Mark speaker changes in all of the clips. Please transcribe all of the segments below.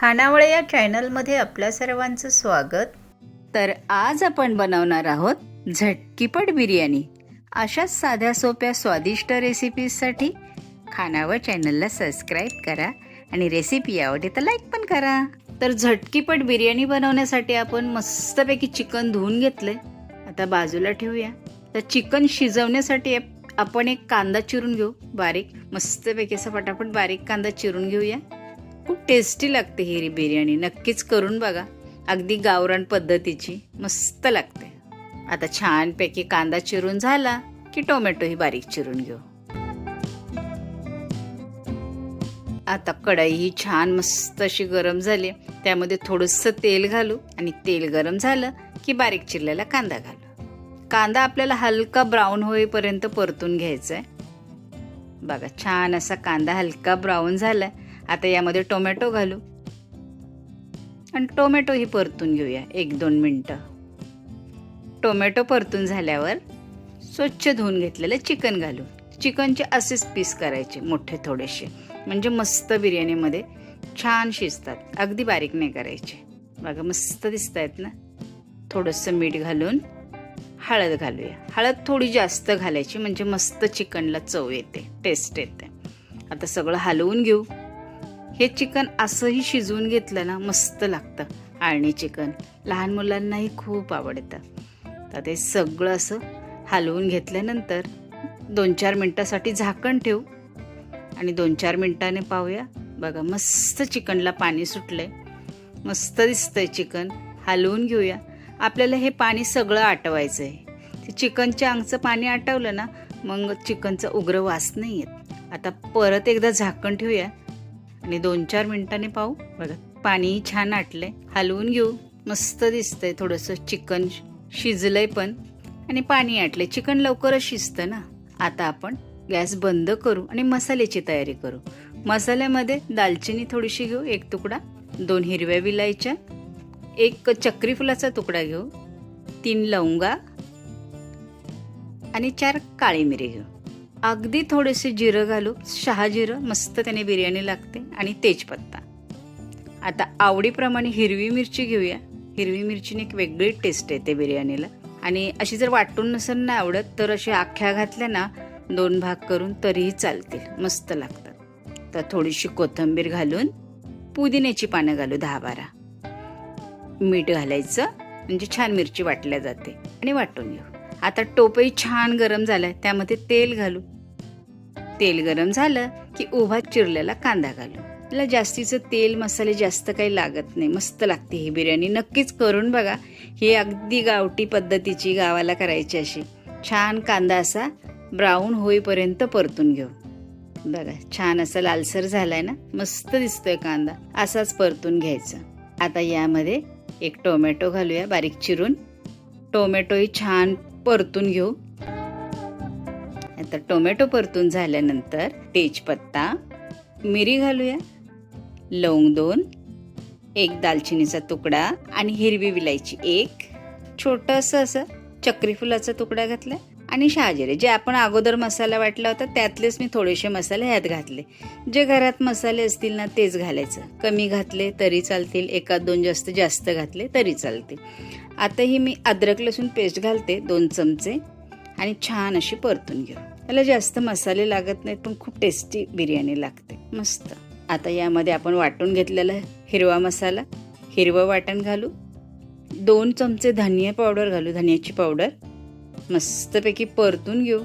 Speaker 1: खानावळ या चॅनलमध्ये आपल्या सर्वांचं स्वागत.
Speaker 2: तर आज आपण बनवणार आहोत झटकीपट बिर्याणी. अशाच साध्या सोप्या स्वादिष्ट रेसिपीजसाठी खानावळ चॅनलला सबस्क्राईब करा आणि रेसिपी आवडली तर लाईक पण करा. तर झटकीपट बिर्याणी बनवण्यासाठी आपण मस्तपैकी चिकन धुवून घेतलंय. आता बाजूला ठेवूया. तर चिकन शिजवण्यासाठी आपण एक कांदा चिरून घेऊ. बारीक मस्तपैकी असं फटाफट बारीक कांदा चिरून घेऊया. खूप टेस्टी लागते हिरी बिर्याणी. नक्कीच करून बघा. अगदी गावरान पद्धतीची. मस्त लागते. आता छानपैकी कांदा चिरून झाला की टोमॅटोही बारीक चिरून घेऊ. आता कढई ही छान मस्त अशी गरम झाली. त्यामध्ये थोडंसं तेल घालू आणि तेल गरम झालं की बारीक चिरलेला कांदा घालू. कांदा आपल्याला हलका ब्राऊन होईपर्यंत परतून घ्यायचा आहे बघा छान असा कांदा हलका ब्राऊन झाला आहे आता यामध्ये टोमॅटो घालू. आणि टोमॅटोही परतून घेऊया एक दोन मिनटं. टोमॅटो परतून झाल्यावर स्वच्छ धुवून घेतलेलं चिकन घालू चिकनचे असेच पीस करायचे मोठे थोडेसे. म्हणजे मस्त बिर्याणीमध्ये छान शिजतात अगदी बारीक नाही करायचे. बघा मस्त दिसत आहेत ना? थोडंसं मीठ घालून हळद घालूया. हळद थोडी जास्त घालायची म्हणजे मस्त चिकनला चव येते टेस्ट येते. आता सगळं हलवून घेऊ. हे चिकन असंही शिजवून घेतलं ना मस्त लागतं. आळणी चिकन. लहान मुलांनाही खूप आवडतं. तर ते सगळं असं हलवून घेतल्यानंतर दोन चार मिनटासाठी झाकण ठेवू. आणि दोन चार मिनटाने पाहूया. बघा मस्त चिकनला पाणी सुटलं आहे मस्त दिसतंय चिकन. हलवून घेऊया. आपल्याला हे पाणी सगळं आटवायचं आहे ते चिकनच्या अंगचं पाणी आटवलं ना मग चिकनचा उग्र वास नाही येत. आता परत एकदा झाकण ठेवूया. आणि दोन चार मिनिटांनी पाहू. बघा पाणी छान आटलंय. हलवून घेऊ. मस्त दिसतंय थोडंसं चिकन शिजलंय पण. आणि पाणी आटले चिकन लवकरच शिजतं ना. आता आपण गॅस बंद करू आणि मसाल्याची तयारी करू. मसाल्यामध्ये दालचिनी थोडीशी घेऊ एक तुकडा. दोन हिरव्या विलायच्या. एक चक्री फुलाचा तुकडा घेऊ. तीन लवंगा. आणि चार काळी मिरी घेऊ. अगदी थोडेसे जिरं घालू शहा जिरं मस्त त्याने बिर्याणी लागते आणि तेजपत्ता. आता आवडीप्रमाणे हिरवी मिरची घेऊया. हिरवी मिरचीने एक वेगळी टेस्ट येते बिर्याणीला. आणि अशी जर वाटून नसेल ना आवडत तर अशी आख्या घातल्या ना दोन भाग करून तरीही चालतील. मस्त लागतात. तर थोडीशी कोथिंबीर घालून पुदिन्याची पानं घालू दहा बारा मीठ घालायचं म्हणजे छान मिरची वाटल्या जाते. आणि वाटून घेऊ. आता टोपही छान गरम झालाय त्यामध्ये तेल घालू. तेल गरम झालं की उभा चिरलेला कांदा घालू. त्याला जास्तीचं तेल मसाले जास्त काही लागत नाही मस्त लागते ही बिर्याणी. नक्कीच करून बघा. ही अगदी गावठी पद्धतीची गावाला करायची अशी. छान कांदा असा ब्राऊन होईपर्यंत परतून घेऊ. बघा छान असा लालसर झालाय ना? मस्त दिसतोय कांदा. असाच परतून घ्यायचा. आता यामध्ये एक टोमॅटो घालूया बारीक चिरून. टोमॅटोही छान परतून घेऊ. आता टोमॅटो परतून झाल्यानंतर तेजपत्ता मिरी घालूया. लवंग दोन एक दालचिनीचा तुकडा आणि हिरवी विलायची एक. छोटंसं असं चक्री फुलाचा तुकडा घातला आणि शहाजिरे जे आपण अगोदर मसाला वाटला होता त्यातलेच मी थोडेसे मसाले ह्यात घातले. जे घरात मसाले असतील ना तेच घालायचं. कमी घातले तरी चालतील एकात दोन जास्त जास्त घातले तरी चालतील. आता ही मी अद्रक लसूण पेस्ट घालते दोन चमचे आणि छान अशी परतून घेऊ. त्याला जास्त मसाले लागत नाहीत पण खूप टेस्टी बिर्याणी लागते. मस्त. आता यामध्ये आपण वाटून घेतलेला हिरवा मसाला हिरवं वाटण घालू दोन चमचे धनिया पावडर घालू धनियाची पावडर मस्तपैकी परतून घेऊ.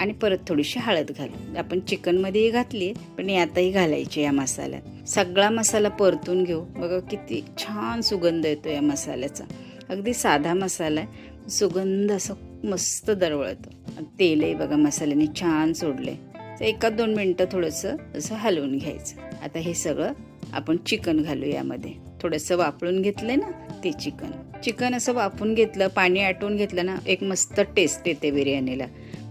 Speaker 2: आणि परत थोडीशी हळद घालू. आपण चिकनमध्येही घातली पण यातही घालायची या मसाल्यात. सगळा मसाला परतून घेऊ. बघा किती छान सुगंध येतो या मसाल्याचा. अगदी साधा मसाला आहे. सुगंध असं मस्त दरवळतो. तेलही बघा मसाल्याने छान सोडले तर एकाच दोन मिनटं थोडंसं असं हलवून घ्यायचं. आता हे सगळं आपण चिकन घालू यामध्ये. थोडंसं वापरून घेतलंय ना ते चिकन चिकन असं वाफून घेतलं पाणी आटवून घेतलं ना एक मस्त टेस्ट येते बिर्याणीला.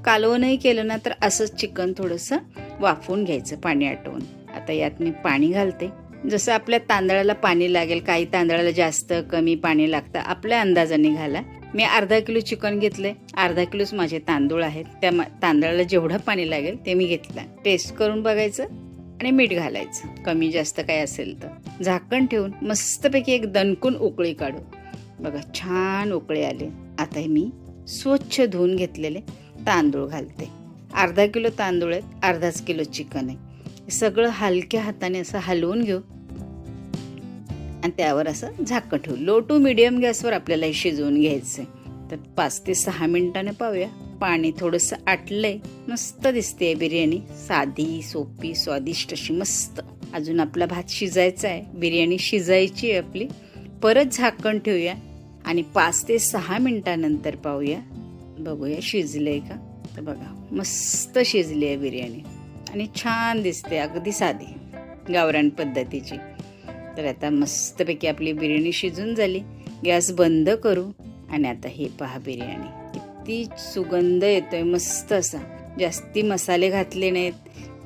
Speaker 2: कालवणही केलं ना तर असंच चिकन थोडंसं वाफवून घ्यायचं पाणी आटवून आता यात मी पाणी घालते. जसं आपल्या तांदळाला पाणी लागेल काही तांदळाला जास्त कमी पाणी लागतं आपल्या अंदाजाने घाला. मी अर्धा किलो चिकन घेतलंय. अर्धा किलोच माझे तांदूळ आहेत. त्या मा- तांदळाला जेवढं पाणी लागेल ते मी घेतलं. टेस्ट करून बघायचं आणि मीठ घालायचं. कमी जास्त काय असेल तर. झाकण ठेवून मस्तपैकी एक दणकून उकळी काढू बघा छान उकळे आले. आता हे मी स्वच्छ धुवून घेतलेले तांदूळ घालते. अर्धा किलो तांदूळ आहेत अर्धाच किलो चिकन आहे. सगळं हलक्या हाताने असं हलवून घेऊ. आणि त्यावर असं झाकण ठेवू. लो टू मिडियम गॅसवर आपल्याला हे शिजवून घ्यायचं तर पाच ते सहा मिनिटाने पाहूया. पाणी थोडंसं आटलंय. मस्त दिसते बिर्याणी. साधी सोपी स्वादिष्ट अशी मस्त. अजून आपला भात शिजायचा आहे. बिर्याणी शिजायची आहे आपली. परत झाकण ठेवूया. आणि पाच ते सहा मिनिटानंतर पाहूया. बघूया शिजलंय का? तर बघा मस्त शिजली आहे बिर्याणी. आणि छान दिसते अगदी साधी गावरान पद्धतीची. तर आता मस्तपैकी आपली बिर्याणी शिजून झाली. गॅस बंद करू आणि आता हे पहा बिर्याणी. किती सुगंध येतोय मस्त असा. जास्ती मसाले घातले नाहीत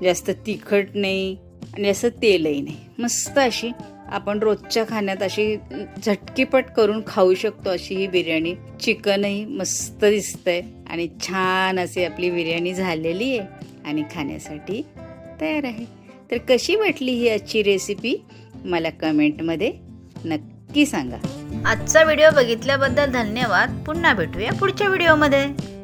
Speaker 2: जास्त तिखट नाही आणि असं तेलही नाही. मस्त अशी आपण रोजच्या खाण्यात अशी झटकीपट करून खाऊ शकतो अशी ही बिर्याणी. चिकनही मस्त दिसतंय आणि छान अशी आपली बिर्याणी झालेली आहे आणि खाण्यासाठी तयार आहे. तर कशी वाटली ही आजची रेसिपी मला कमेंटमध्ये नक्की सांगा.
Speaker 1: आजचा व्हिडिओ बघितल्याबद्दल धन्यवाद. पुन्हा भेटूया पुढच्या व्हिडिओमध्ये